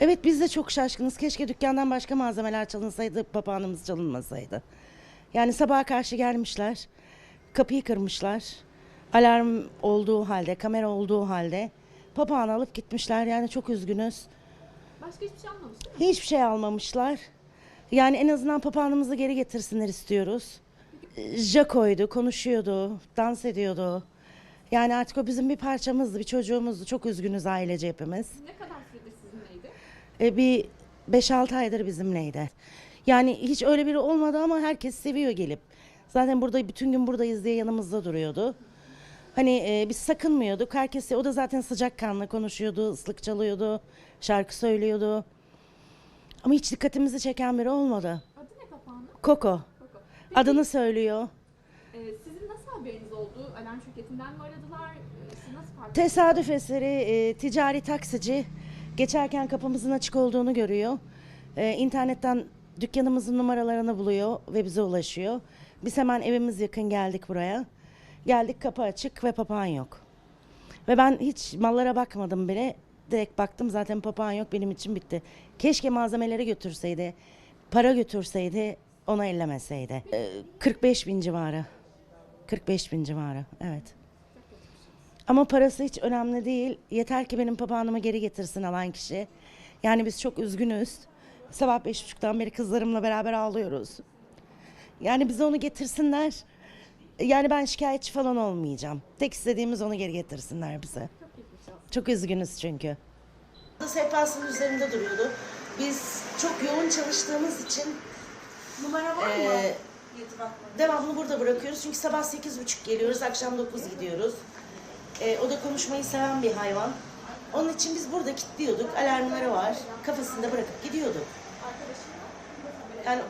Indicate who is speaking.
Speaker 1: Evet biz de çok şaşkınız. Keşke dükkandan başka malzemeler çalınsaydı, papağanımız çalınmasaydı. Yani sabaha karşı gelmişler. Kapıyı kırmışlar. Alarm olduğu halde, kamera olduğu halde papağanı alıp gitmişler. Yani çok üzgünüz.
Speaker 2: Başka hiçbir şey almamış değil mi?
Speaker 1: Hiçbir şey almamışlar. Yani en azından papağanımızı geri getirsinler istiyoruz. Jaco'ydu, konuşuyordu, dans ediyordu. Yani artık o bizim bir parçamızdı, bir çocuğumuzdu. Çok üzgünüz ailece hepimiz.
Speaker 2: Ne kadar?
Speaker 1: E, bir 5-6 aydır bizimleydi. Yani hiç öyle biri olmadı ama herkes seviyor gelip. Zaten burada bütün gün buradayız diye yanımızda duruyordu. Hani e, biz sakınmıyorduk. Herkes o da zaten sıcakkanlı konuşuyordu, ıslık çalıyordu, şarkı söylüyordu. Ama hiç dikkatimizi çeken biri olmadı.
Speaker 2: Adı ne papağanın?
Speaker 1: Koko
Speaker 2: Koko. Peki,
Speaker 1: adını söylüyor.
Speaker 2: e, sizin nasıl haberiniz oldu? Alarm şirketinden mi aradılar? E, Siz nasıl fark
Speaker 1: Tesadüf eseri e, ticari taksici geçerken kapımızın açık olduğunu görüyor. E, internetten dükkanımızın numaralarını buluyor ve bize ulaşıyor. Biz hemen evimiz yakın geldik buraya. Geldik kapı açık ve papağan yok. Ve ben hiç mallara bakmadım bile. Direkt baktım zaten papağan yok benim için bitti. Keşke malzemeleri götürseydi, para götürseydi, ona ellemeseydi. E, 45 bin civarı. 45 bin civarı, evet. Ama parası hiç önemli değil. Yeter ki benim papağanımı geri getirsin alan kişi. Yani biz çok üzgünüz. Sabah beş buçuktan beri kızlarımla beraber ağlıyoruz. Yani bize onu getirsinler. Yani ben şikayetçi falan olmayacağım. Tek istediğimiz onu geri getirsinler bize.
Speaker 2: Çok
Speaker 1: üzgünüz çünkü. Sehpasının üzerinde duruyordu. Biz çok yoğun çalıştığımız için
Speaker 3: Numara var mı?
Speaker 1: Ee, devamlı burada bırakıyoruz. Çünkü sabah sekiz buçuk geliyoruz, akşam dokuz gidiyoruz. Ee, o da konuşmayı seven bir hayvan. Onun için biz burada kilitliyorduk. Alarmları var. Kafasında bırakıp gidiyorduk. Yani